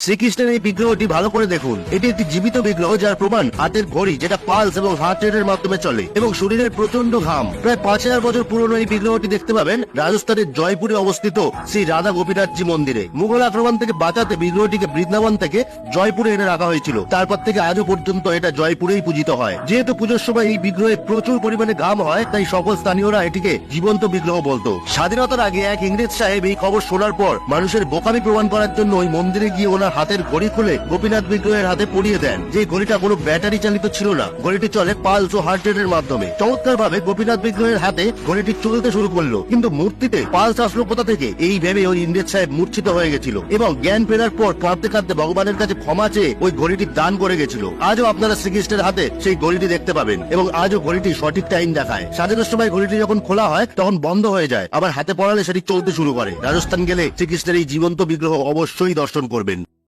শ্রীকৃষ্ণের এই বিগ্রহটি ভালো করে দেখুন। এটি একটি জীবিত বিগ্রহ যার প্রমাণ হাতের ঘড়ি, যেটা পালস এবং হার্ট রেটের মাধ্যমে চলে এবং শরীরের প্রচণ্ড ঘাম। প্রায় পাঁচ হাজার বছর পুরনো এই বিগ্রহটি দেখতে পাবেন রাজস্থানের জয়পুরে অবস্থিত শ্রী রাধা গোপীনাথজি মন্দিরে। মুঘল আক্রমণ থেকে বাঁচাতে বিগ্রহটিকে বৃন্দাবন থেকে জয়পুরে এনে রাখা হয়েছিল। তারপর থেকে আজও পর্যন্ত এটা জয়পুরেই পূজিত হয়। যেহেতু পুজোর সময় এই বিগ্রহে প্রচুর পরিমাণে ঘাম হয়, তাই সকল স্থানীয়রা এটিকে জীবন্ত বিগ্রহ বলতো। স্বাধীনতার আগে এক ইংরেজ সাহেব এই খবর শোনার পর মানুষের বোকামি প্রমাণ করার জন্য ওই মন্দিরে গিয়ে ওনার হাতের ঘড়ি খুলে গোপীনাথ বিগ্রহের হাতে পরিয়ে দেন। যে ঘড়িটা কোনো ব্যাটারি চালিত ছিল না। ঘড়িটি চলে পালস ও হার্ট রেটের মাধ্যমে। চমৎকার ভাবে গোপীনাথ বিগ্রহের হাতে ঘড়িটি চলতে শুরু করল। কিন্তু মূর্তিতে পালস আসলো কোথা থেকে? এই ভেবে ওই ইংরেজ সাহেব মূর্ছিত হয়ে গেছিল এবং জ্ঞান ফেরার পর কাঁদতে কাঁদতে ভগবানের কাছে ক্ষমা চেয়ে ওই ঘড়িটি দান করে গেছিল। আজও আপনারা শ্রীকৃষ্ণের হাতে সেই ঘড়িটি দেখতে পাবেন এবং আজও ঘড়িটি সঠিক টাইম দেখায়। স্বাধীনের সময় ঘড়িটি যখন খোলা হয়, তখন বন্ধ হয়ে যায়। আবার হাতে পড়ালে সেটি চলতে শুরু করে। রাজস্থান গেলে শ্রীকৃষ্ণের এই জীবন্ত বিগ্রহ অবশ্যই দর্শন করবেন।